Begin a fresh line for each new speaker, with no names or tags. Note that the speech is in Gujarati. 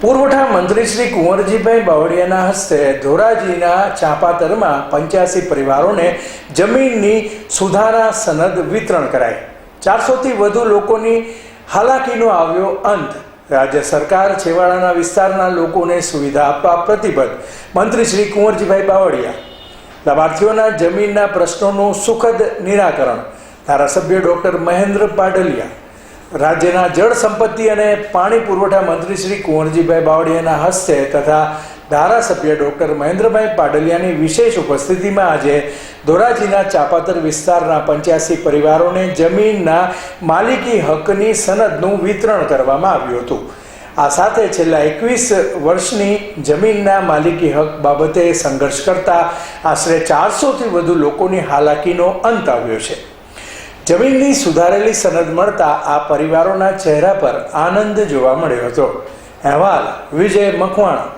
પુરવઠા મંત્રી શ્રી કુંવરજીભાઈ બાવળિયાના હસ્તે ધોરાજીના ચાંપાતરમાં પંચ્યાસી પરિવારોને જમીનની સુધારા સનદ વિતરણ કરાઈ. ચારસોથી વધુ લોકોની હાલાકીનો આવ્યો અંત. રાજ્ય સરકાર છેવાડાના વિસ્તારના લોકોને સુવિધા આપવા પ્રતિબદ્ધ મંત્રી શ્રી કુંવરજીભાઈ બાવળિયા. લાભાર્થીઓના જમીનના પ્રશ્નોનું સુખદ નિરાકરણ. ધારાસભ્ય ડૉક્ટર મહેન્દ્ર પાડલિયા. રાજ્યના જળ સંપત્તિ અને પાણી પુરવઠા મંત્રી શ્રી કુંવરજીભાઈ બાવળિયાના હસ્તે તથા ધારાસભ્ય ડોક્ટર મહેન્દ્રભાઈ પાડલિયાની વિશેષ ઉપસ્થિતિમાં આજે ધોરાજીના ચાપાતર વિસ્તારના પંચ્યાસી પરિવારોને જમીનના માલિકી હકની સનદનું વિતરણ કરવામાં આવ્યું હતું. આ સાથે છેલ્લા એકવીસ વર્ષની જમીનના માલિકી હક બાબતે સંઘર્ષ કરતા આશરે ચારસોથી વધુ લોકોની હાલાકીનો અંત આવ્યો છે. જમીનની સુધારેલી સનદ મળતા આ પરિવારોના ચહેરા પર આનંદ જોવા મળ્યો હતો. અહેવાલ વિજય મકવાણા.